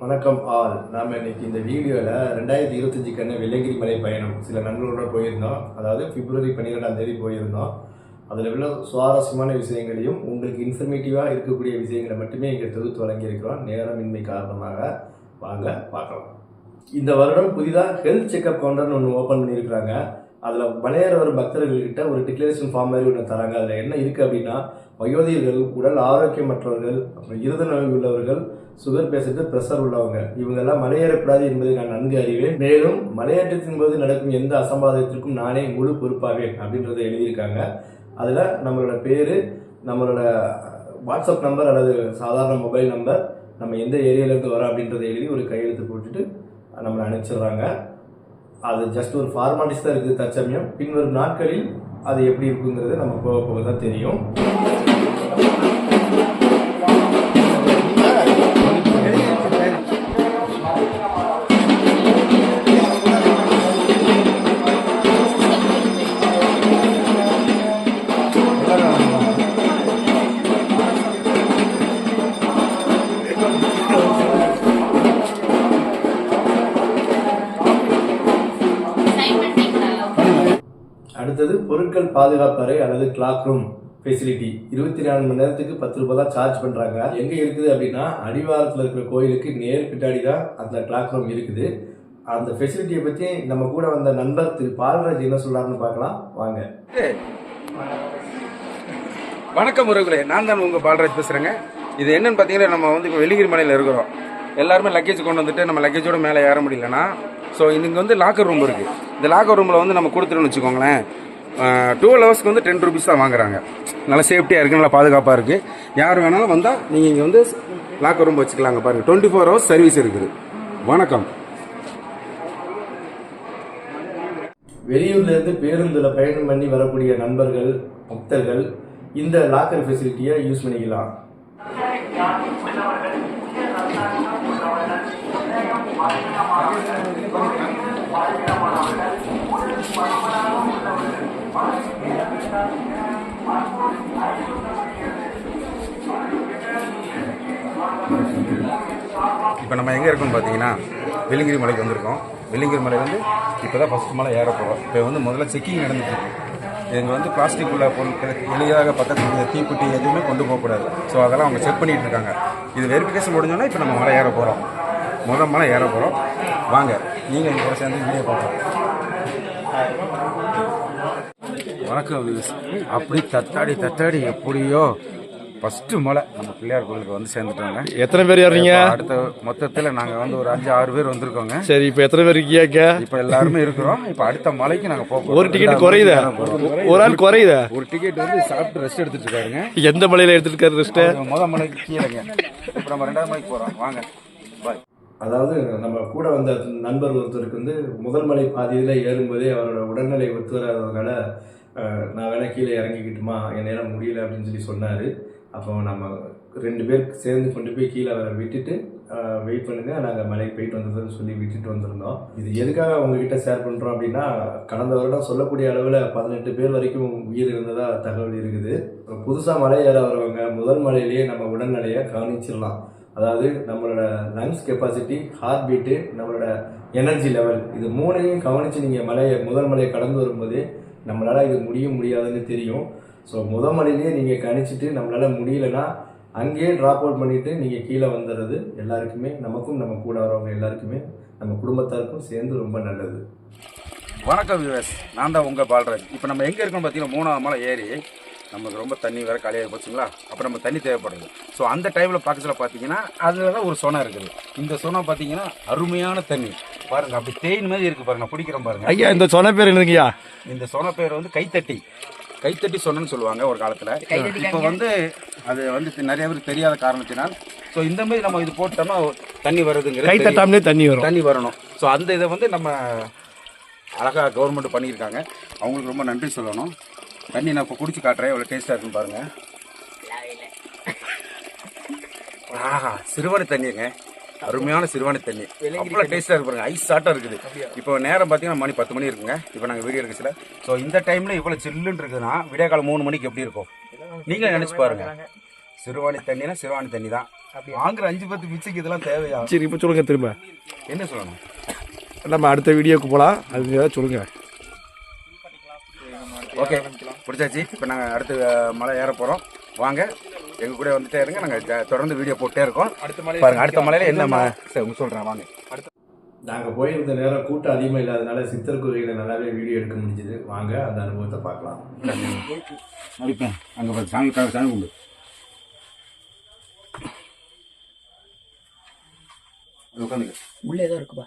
வணக்கம் ஆல். நாம் இன்னைக்கு இந்த வீடியோவில் ரெண்டாயிரத்தி இருபத்தஞ்சுக்கான வெள்ளங்கிரி மலை பயணம் சில நண்பர்களோட போயிருந்தோம். அதாவது பிப்ரவரி பன்னிரெண்டாம் தேதி போயிருந்தோம். அதில் உள்ள சுவாரஸ்யமான விஷயங்களையும் உங்களுக்கு இன்ஃபர்மேட்டிவாக இருக்கக்கூடிய விஷயங்களை மட்டுமே இங்கே தொகுத்து வழங்கியிருக்கிறோம். நேரமின்மை காரணமாக. வாங்க பார்க்கலாம். இந்த வருடம் புதிதாக ஹெல்த் செக்அப் கவுண்டர்னு ஒன்று ஓப்பன் பண்ணியிருக்கிறாங்க. அதில் மலையேற வரும் பக்தர்கள்கிட்ட ஒரு டிக்ளரேஷன் ஃபார்ம் மாதிரி ஒன்று தராங்க. அதில் என்ன இருக்குது அப்படின்னா வயோதிகர்கள் உடல் ஆரோக்கியமற்றவர்கள் அப்புறம் இருத நோய் உள்ளவர்கள் சுகர் பேசுறது ப்ரெஷர் உள்ளவங்க இவங்கெல்லாம் மலையேறக்கூடாது என்பதை நான் நன்கு அறிவேன். மேலும் மலையேற்றத்தின் போது நடக்கும் எந்த அசம்பாதத்திற்கும் நானே முழு பொறுப்பாவேன் அப்படின்றத எழுதியிருக்காங்க. அதில் நம்மளோட பேர் நம்மளோட வாட்ஸ்அப் நம்பர் அல்லது சாதாரண மொபைல் நம்பர் நம்ம எந்த ஏரியாவிலேருந்து வரோம் அப்படின்றத எழுதி ஒரு கையெழுத்து போட்டுட்டு நம்மளை அனுப்பிச்சிடுறாங்க. அது ஜஸ்ட் ஒரு ஃபார்மாலிட்டிஸ் தான் இருக்குது தற்சமயம். பின்வரும் நாட்களில் அது எப்படி இருக்குங்கிறது நம்ம போக போக தான் தெரியும். அடுத்தது பொருட்கள் பாதுகாப்பறை அல்லது கிளாக் ரூம் ஃபெசிலிட்டி இருபத்தி நாலு மணி நேரத்துக்கு பத்து ரூபாய் தான் சார்ஜ் பண்ணுறாங்க எங்கே இருக்குது அப்படின்னா அடிவாரத்தில் இருக்கிற கோயிலுக்கு நேர் பின்னாடி தான் அந்த கிளாக் ரூம் இருக்குது. அந்த ஃபெசிலிட்டியை பற்றி நம்ம கூட வந்த நண்பர் திரு பால்ராஜ் என்ன சொல்கிறாருன்னு பார்க்கலாம். வாங்க. வணக்கம் உறவுகளே நான் தான் உங்கள் பாலராஜ் பேசுகிறேங்க இது என்னன்னு பார்த்தீங்கன்னா நம்ம வந்து இப்போ வெள்ளிகிரி மலையில் இருக்கிறோம். எல்லாருமே லக்கேஜ் கொண்டு வந்துட்டு நம்ம லக்கேஜோட மேலே ஏற முடியலன்னா ஸோ இங்கே வந்து லாக்கர் ரூம் இருக்குது இந்த லாக்கர் ரூமில் வந்து நம்ம கொடுத்துட்டோம்னு வச்சுக்கோங்களேன் டுவெல் ஹவர்ஸ்க்கு வந்து டென் ருபீஸ் தான் வாங்குறாங்க. நல்லா சேஃப்டியாக இருக்குது நல்லா பாதுகாப்பாக இருக்குது யார் வேணாலும் வந்தால் நீங்கள் இங்கே வந்து லாக்கர் ரூம் வச்சுக்கலாங்க பாருங்கள் டுவெண்ட்டி ஃபோர் ஹவர்ஸ் சர்வீஸ் இருக்குது. வணக்கம். வெளியூர்ல இருந்து பேருந்துல பயணம் பண்ணி வரக்கூடிய நண்பர்கள் பக்தர்கள் இந்த லாக்கர் ஃபெசிலிட்டியை யூஸ் பண்ணிக்கலாம். இப்போ நம்ம எங்கே இருக்கோம்னு பார்த்தீங்கன்னா வெள்ளிங்கிரி மலைக்கு வந்திருக்கோம். வெள்ளிங்கிரி மலை வந்து இப்போ தான் ஃபஸ்ட் மலை ஏற போகிறோம் இப்போ வந்து முதல்ல செக்கிங் நடந்துட்டு இங்கே வந்து பிளாஸ்டிக் உள்ள பொருட்கள் எளிதாக பக்கத்தில் இருந்த தீப்பெட்டி எதுவுமே கொண்டு போகக்கூடாது ஸோ அதெல்லாம் அவங்க செக் பண்ணிகிட்டு இருக்காங்க. இது வெரிஃபிகேஷன் முடிஞ்சோன்னா இப்போ நம்ம மலை ஏற போகிறோம் முதல் மலை ஏற போகிறோம் வாங்க நீங்கள் எங்க கூட சேர்ந்து வீடியோ பார்க்கலாம் வணக்கம் அப்படி தத்தாடி தத்தாடி எப்படியோ ஃபஸ்ட்டு மலை நம்ம பிள்ளையார் கோயிலுக்கு வந்து சேர்ந்துட்டோங்க. எத்தனை பேர் ஏறுறீங்க? இப்ப அடுத்த மொத்தத்தில் நாங்கள் வந்து ஒரு அஞ்சு ஆறு பேர் வந்திருக்கோங்க. சரி இப்போ எத்தனை பேர் இருக்கீங்க இப்போ எல்லாருமே இருக்கிறோம். இப்போ அடுத்த மலைக்கு நாங்கள் போக போறோம். ஒரு டிக்கெட் குறையுதா. ஒரு ஆள் குறையுதா? ஒரு டிக்கெட் வந்து சாப்பிட்டு ரெஸ்ட் எடுத்துட்டு இருக்காருங்க. எந்த மலையில எடுத்துட்டு இருக்காரு ரெஸ்ட் அது முத மலைக்கு கீழேங்க. இப்போ நம்ம ரெண்டாவது மலைக்கு போகிறோம் வாங்க. பாய் அதாவது நம்ம கூட வந்த நண்பர் ஒருத்தருக்கு வந்து முதல் மலை பாதியில் ஏறும்போதே அவரோட உடல்நிலை ஒத்து வராததுனால நான் வேணா கீழே இறங்கிக்கிட்டுமா? என்னால் முடியல அப்படின்னு சொல்லி சொன்னார். அப்போ நம்ம ரெண்டு பேர் சேர்ந்து கொண்டு போய் கீழே அவரை விட்டுட்டு வெயிட் பண்ணுங்கள் நாங்கள் மலைக்கு போயிட்டு வந்ததுன்னு சொல்லி விட்டுட்டு வந்திருந்தோம். இது எதுக்காக உங்ககிட்ட ஷேர் பண்ணுறோம் அப்படின்னா கடந்த வருடம் சொல்லக்கூடிய அளவில் பதினெட்டு பேர் வரைக்கும் உயிர் இருந்ததாக தகவல் இருக்குது. புதுசாக மலை ஏற வரவங்க முதல் மலையிலேயே நம்ம உடல்நிலையை கவனிச்சிடலாம். அதாவது நம்மளோட லங்ஸ் கெப்பாசிட்டி ஹார்ட் பீட்டு நம்மளோட எனர்ஜி லெவல் இது மூணையும் கவனித்து நீங்கள் மலையை முதல் மலையை கடந்து வரும்போதே நம்மளால் இது முடியும் முடியாதுன்னு தெரியும். ஸோ மலையிலேயே நீங்கள் கணிச்சிட்டு நம்மளால் முடியலன்னா அங்கேயே ட்ராப் அவுட் பண்ணிவிட்டு நீங்கள் கீழே வந்துடுறது எல்லாருக்குமே நமக்கும் நம்ம கூட வரவங்க எல்லாருக்குமே நம்ம குடும்பத்தாருக்கும் சேர்ந்து ரொம்ப நல்லது. வணக்கம் வியூவர்ஸ் நான் தான் உங்கள் பால்ராஜ். இப்போ நம்ம எங்கே இருக்கோம் பார்த்தீங்கன்னா மூணாவது மலை ஏறி நமக்கு ரொம்ப தண்ணி வேறு காலியாக போச்சுங்களா? அப்போ நம்ம தண்ணி தேவைப்படுது. ஸோ அந்த டைமில் பக்கத்தில் பார்த்தீங்கன்னா அதில் தான் ஒரு சொனை இருக்குது. இந்த சொனை பார்த்தீங்கன்னா அருமையான தண்ணி. பாருங்க அப்படி தேயின் மாதிரி இருக்குது பாருங்க நான் பிடிக்கிறேன் பாருங்க. ஐயா இந்த சொன்ன பேர் என்னதுங்கய்யா? இந்த சொன பேர் வந்து கைத்தட்டி. கைத்தட்டி சொன்னன்னு சொல்லுவாங்க ஒரு காலத்தில். இப்போ வந்து அது வந்து நிறைய பேருக்கு தெரியாத காரணத்தினால் ஸோ இந்த மாதிரி நம்ம இது போட்டோம்னா தண்ணி வருதுங்கிறது கை. தட்டாமலே தண்ணி வரும். தண்ணி வரணும். ஸோ அந்த இதை வந்து நம்ம அழகாக கவர்மெண்ட் பண்ணியிருக்காங்க. அவங்களுக்கு ரொம்ப நன்றி சொல்லணும். தண்ணி நான் இப்போ குடிச்சு காட்டுறேன். எவ்வளோ டேஸ்ட்டாக இருக்குன்னு பாருங்க. ஆஹா சிறுவாணி தண்ணிங்க. அருமையான சிறுவாணி தண்ணி. அவ்வளோ டேஸ்ட்டாக இருக்கு பாருங்க. ஐஸ் சாட்டாக இருக்குது. இப்போ நேரம் பார்த்தீங்கன்னா மணி பத்து மணி இருக்குங்க. இப்போ நாங்கள் வீடியோ எடுக்கல ஸோ இந்த டைமில் இவ்வளோ சில்லுன்னு இருக்குதுன்னா விடிய காலம் மூணு மணிக்கு எப்படி இருக்கும்? நீங்களே நினச்சி பாருங்க. சிறுவாணி தண்ணினா சிறுவாணி தண்ணி தான் வாங்குற அஞ்சு பத்து பிச்சைக்கு இதெல்லாம் தேவையா? சரி இப்போ சொல்லுங்க திரும்ப. என்ன சொல்லணும்? நம்ம அடுத்த வீடியோக்கு போகலாம் அது ஏதாவது சொல்லுங்க. ஓகே பிடிச்சாச்சு இப்போ நாங்கள் அடுத்து மலை ஏற போகிறோம் வாங்க. எங்க கூட வந்துட்டே இருங்க. நாங்கள் தொடர்ந்து வீடியோ போட்டே இருக்கோம். அடுத்த மலை பாருங்க அடுத்த மலையில என்ன சொல்கிறேன் வாங்க. நாங்கள் போயிருந்த நேரம் கூட்டம் அதிகமாக இல்லாதனால சித்தர் கோயிலில் நல்லாவே வீடியோ எடுக்க முடிஞ்சுது. வாங்க அந்த அனுபவத்தை பார்க்கலாம். நடிப்பேன் அங்கே பார்த்து சாமி சாமி கும்பிடு. உட்காந்துக்க. உள்ளே ஏதோ இருக்குப்பா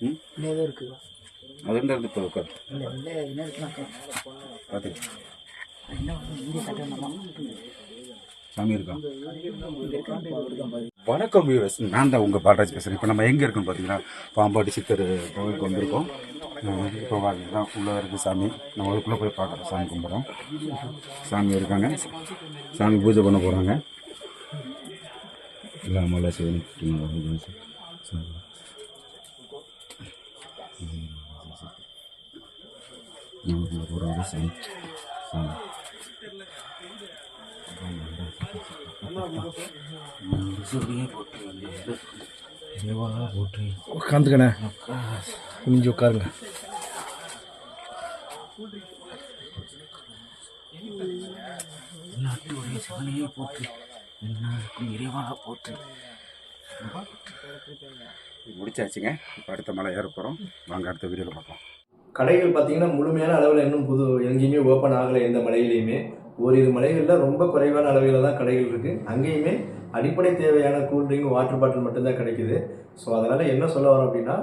ம்? உள்ளே ஏதோ இருக்குப்பா அது போய் உட்காரு? இல்லை வணக்கம் வியூவர்ஸ் நான் தான் உங்கள் பாலராஜ் பேசுகிறேன் இப்போ நம்ம எங்கே இருக்குன்னு பார்த்தீங்கன்னா பாம்பாட்டி சித்தர் கோவிலுக்கு வந்திருக்கோம். இப்போ தான் உள்ளே இருக்குது சாமி. நம்ம அதுக்குள்ளே போய் பார்க்குறோம் சாமி கும்பிட்றோம். சாமி இருக்காங்க. சாமி பூஜை பண்ண போகிறாங்க எல்லாம் மலை சிவனி சாமி. போகிறாங்க சாமி. சாமி. உட்காந்துக்கண்ணே. குனிஞ்சு உட்காருங்க. நாட்டு ஒரே சிவனையே போட்டு எல்லாருக்கும் இறைவா போட்டு முடிச்சாச்சுங்க. இப்போ அடுத்த மலை ஏற போகிறோம் வாங்க அடுத்த வீடியோவில் பார்க்கலாம் கடைகள் பார்த்தீங்கன்னா முழுமையான அளவில் இன்னும் புது எங்கேயுமே ஓப்பன் ஆகலை எந்த மலையிலையுமே. ஓரிரு மலைகளில் ரொம்ப குறைவான அளவில் தான் கடைகள் இருக்குது அங்கேயுமே அடிப்படை தேவையான கூல்ட்ரிங்க் வாட்டர் பாட்டில் மட்டும்தான் கிடைக்குது. ஸோ அதனால் என்ன சொல்ல வரோம் அப்படின்னா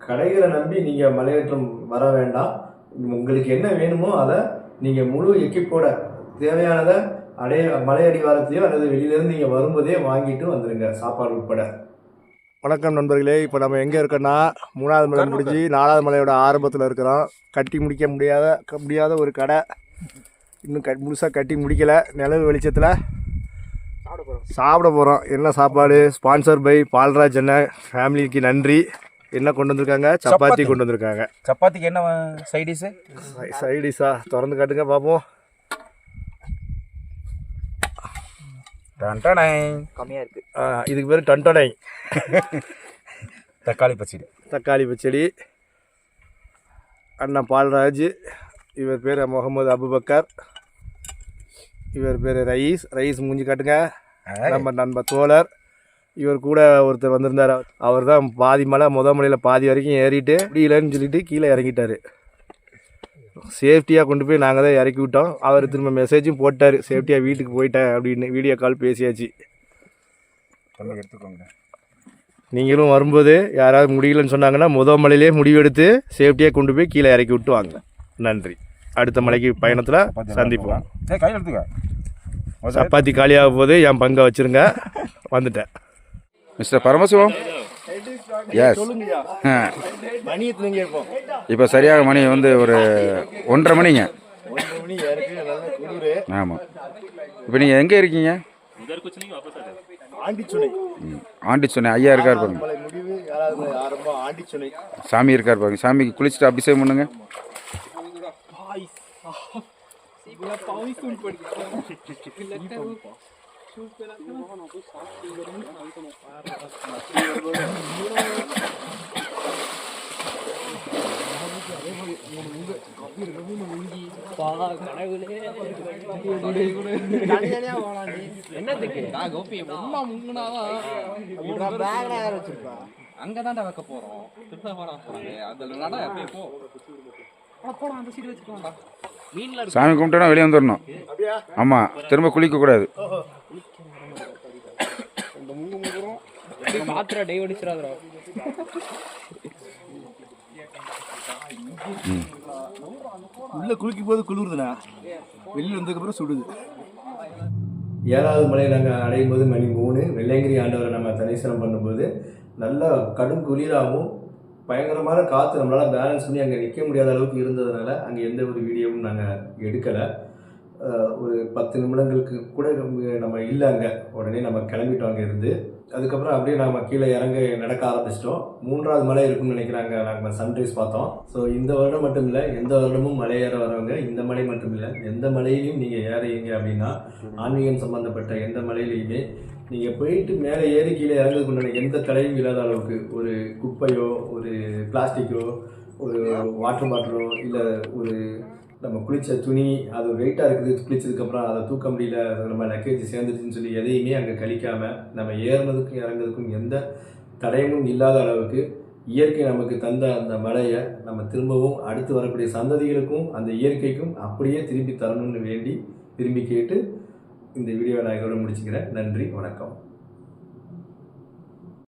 கடைகளை நம்பி நீங்கள் மலையேற்றம் வர வேண்டாம். உங்களுக்கு என்ன வேணுமோ அதை நீங்கள் முழு எக்கிப்போட தேவையானதை அடைய மலை அடிவாரத்தையோ அல்லது வெளியிலேருந்து நீங்கள் வரும்போதே வாங்கிட்டு வந்துடுங்க சாப்பாடு உட்பட. வணக்கம் நண்பர்களே இப்போ நம்ம எங்கே இருக்கோன்னா மூணாவது மலை முடிஞ்சு நாலாவது மலையோட ஆரம்பத்தில் இருக்கிறோம். கட்டி முடிக்க முடியாத முடியாத ஒரு கடை. இன்னும் க முழுசாக கட்டி முடிக்கலை. நிலவு வெளிச்சத்தில் சாப்பிட போகிறோம் என்ன சாப்பாடு? ஸ்பான்சர் பை பால்ராஜ் அண்ணன் ஃபேமிலிக்கு நன்றி. என்ன கொண்டு வந்திருக்காங்க? சப்பாத்தி. கொண்டு வந்திருக்காங்க. சப்பாத்திக்கு என்ன சைடிஸு சைடிஷா திறந்து காட்டுங்க பார்ப்போம் டன்டனை கம்மியாக இருக்குது ஆ, இதுக்கு பேர் டன்டனை தக்காளி பச்சடி. தக்காளி பச்சடி. அண்ணன் பால்ராஜ். இவர் பேர் முகமது அபுபக்கர். இவர் பேர் ரயீஸ் ரயீஸ் மூஞ்சி காட்டுங்க. நம்ம நண்பர் தோழர். இவர் கூட ஒருத்தர் வந்திருந்தார். அவர் தான் பாதி மலை முத மலையில் பாதி வரைக்கும் ஏறிட்டு முடியலன்னு சொல்லிட்டு கீழே இறங்கிட்டார். சேஃப்டியாக கொண்டு போய் நாங்கள் தான் இறக்கி விட்டோம். அவர் திரும்ப மெசேஜும் போட்டார். சேஃப்டியாக வீட்டுக்கு போயிட்டேன் அப்படின்னு வீடியோ கால் பேசியாச்சு. எடுத்துக்கோங்க. நீங்களும் வரும்போது யாராவது முடியலன்னு சொன்னாங்கன்னா முத மலையிலே முடிவெடுத்து சேஃப்டியாக கொண்டு போய் கீழே இறக்கி விட்டு வாங்க. நன்றி. அடுத்த மலைக்கு பயணத்தில் சந்திப்போம். சப்பாத்தி காலியாக போது என் பங்கை வச்சிருங்க. வந்துட்டேன். மிஸ்டர் பரமசிவம்? எஸ் இப்போ சரியாக மணி வந்து ஒரு ஒன்றரை மணிங்க. ஆமாம் இப்போ நீங்கள் எங்கே இருக்கீங்க? ஆண்டிச்சுனை ம். ஆண்டி சொன்னேன் ஐயா இருக்கார் பாருங்க. மலை முடிவு யாராவது ஆரம்பம் ஆண்டிச்சுனை சாமி இருக்கார் பாருங்க சாமிக்கு குளிச்சுட்டு அபிஷேகம் பண்ணுங்க என்னத்துக்கு நான் கோபி உமா முங்குனாதான் அங்கதான்டா வைக்க போறோம் திருப்ப போறோம் அதுல நட அப்படியே போ அட போடா அந்த சீட் வச்சுக்கோடா மீன்ல இருக்கு சாமி கும்பிட்டோன்னா வெளியே வந்துடணும் ஆமாம் திரும்ப குளிக்கக்கூடாது பாத்திர டை அடிச்சிடாதடா உள்ள குளிக்கும் போது குளிருதுண்ணா வெளியில் வந்ததுக்கப்புறம் சுடுது. ஏழாவது மலையை நாங்கள் அடையும் போது மணி மூணு. வெள்ளையங்கிரி ஆண்டவரை நம்ம தரிசனம் பண்ணும்போது நல்ல கடும் குளிராகவும் பயங்கரமான காற்று நம்மளால் பேலன்ஸ் பண்ணி அங்கே நிற்க முடியாத அளவுக்கு இருந்ததுனால அங்கே எந்த ஒரு வீடியோவும் நாங்கள் எடுக்கலை. ஒரு பத்து நிமிடங்களுக்கு கூட நம்ம- நம்ம இல்லை அங்கே. உடனே நம்ம கிளம்பிட்டோம் அங்கே இருந்து அதுக்கப்புறம் அப்படியே நாம் கீழே இறங்க நடக்க ஆரம்பிச்சிட்டோம். மூன்றாவது மலை இருக்குன்னு நினைக்கிறாங்க நாங்கள் சன்ரைஸ் பார்த்தோம். ஸோ இந்த வருடம் மட்டும் இல்லை எந்த வருடமும் மலை ஏற வரவங்க இந்த மலை மட்டும் இல்லை எந்த மலையிலையும் நீங்கள் ஏறீங்க அப்படின்னா ஆன்மீகம் சம்மந்தப்பட்ட எந்த மலையிலையுமே நீங்கள் போயிட்டு மேலே ஏறி கீழே இறங்குறதுக்குண்டான எந்த தடையும் இல்லாத அளவுக்கு ஒரு குப்பையோ ஒரு பிளாஸ்டிக்கோ ஒரு வாட்டர் பாட்டிலோ இல்லை ஒரு நம்ம குளித்த துணி அது வெயிட்டாக இருக்குது குளிச்சதுக்கப்புறம் அதை தூக்க முடியல நம்ம லக்கேஜ் சேர்ந்துருச்சுன்னு சொல்லி எதையுமே அங்கே கழிக்காமல் நம்ம ஏறினதுக்கும் இறங்குறதுக்கும் எந்த தடயமும் இல்லாத அளவுக்கு இயற்கை நமக்கு தந்த அந்த மலையை நம்ம திரும்பவும் அடுத்து வரக்கூடிய சந்ததிகளுக்கும் அந்த இயற்கைக்கும் அப்படியே திரும்பி தரணும்னு வேண்டி விரும்பி கேட்டு இந்த வீடியோவை நான் இதோட முடிச்சுக்கிறேன். நன்றி வணக்கம்.